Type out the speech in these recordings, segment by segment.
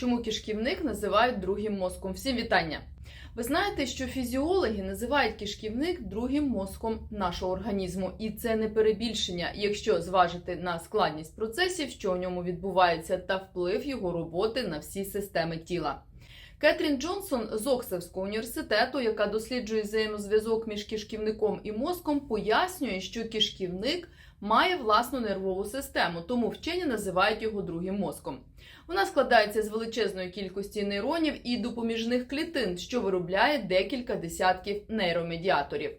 Чому кишківник називають другим мозком? Всім вітання! Ви знаєте, що фізіологи називають кишківник другим мозком нашого організму, і це не перебільшення, якщо зважити на складність процесів, що у ньому відбувається, та вплив його роботи на всі системи тіла. Кетрін Джонсон з Оксфордського університету, яка досліджує взаємозв'язок між кишківником і мозком, пояснює, що кишківник має власну нервову систему, тому вчені називають його другим мозком. Вона складається з величезної кількості нейронів і допоміжних клітин, що виробляє декілька десятків нейромедіаторів.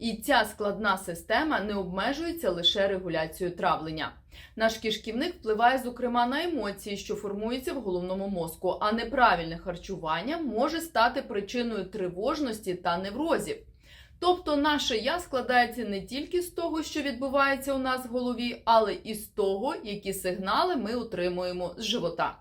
І ця складна система не обмежується лише регуляцією травлення. Наш кишківник впливає, зокрема, на емоції, що формуються в головному мозку, а неправильне харчування може стати причиною тривожності та неврозів. Тобто, наше я складається не тільки з того, що відбувається у нас в голові, але і з того, які сигнали ми отримуємо з живота.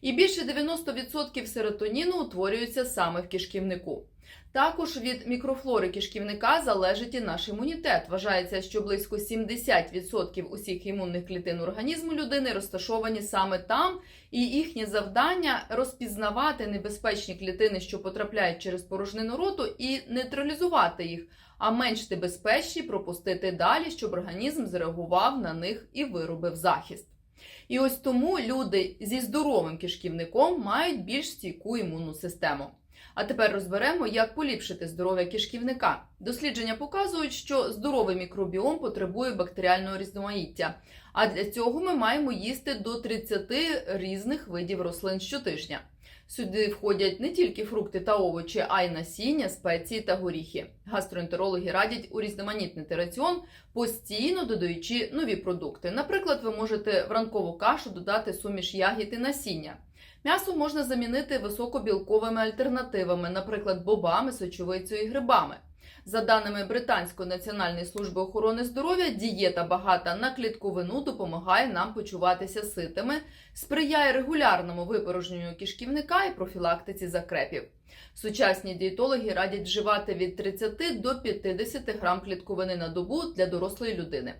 І більше 90% серотоніну утворюється саме в кишківнику. Також від мікрофлори кишківника залежить і наш імунітет. Вважається, що близько 70% усіх імунних клітин організму людини розташовані саме там, і їхнє завдання розпізнавати небезпечні клітини, що потрапляють через порожнину роту, і нейтралізувати їх, а менш небезпечні пропустити далі, щоб організм зреагував на них і виробив захист. І ось тому люди зі здоровим кишківником мають більш стійку імунну систему. А тепер розберемо, як поліпшити здоров'я кишківника. Дослідження показують, що здоровий мікробіом потребує бактеріального різноманіття. А для цього ми маємо їсти до 30 різних видів рослин щотижня. Сюди входять не тільки фрукти та овочі, а й насіння, спеції та горіхи. Гастроентерологи радять урізноманітнити раціон, постійно додаючи нові продукти. Наприклад, ви можете в ранкову кашу додати суміш ягід і насіння. М'ясо можна замінити високобілковими альтернативами, наприклад, бобами, сочовицею і грибами. За даними Британської національної служби охорони здоров'я, дієта багата на клітковину допомагає нам почуватися ситими, сприяє регулярному випорожненню кишківника і профілактиці закрепів. Сучасні дієтологи радять вживати від 30 до 50 грам клітковини на добу для дорослої людини.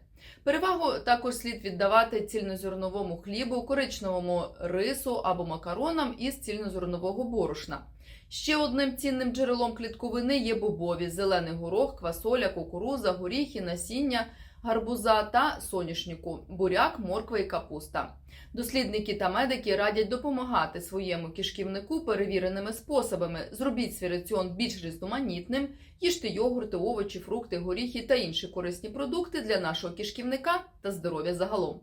Перевагу також слід віддавати цільнозерновому хлібу, коричневому рису або макаронам із цільнозернового борошна. Ще одним цінним джерелом клітковини є бобові, зелений горох, квасоля, кукуруза, горіхи, насіння, гарбуза та соняшнику, буряк, морква і капуста. Дослідники та медики радять допомагати своєму кишківнику перевіреними способами. Зробіть свій раціон більш різноманітним, їжте йогурти, овочі, фрукти, горіхи та інші корисні продукти для нашого кишківника та здоров'я загалом.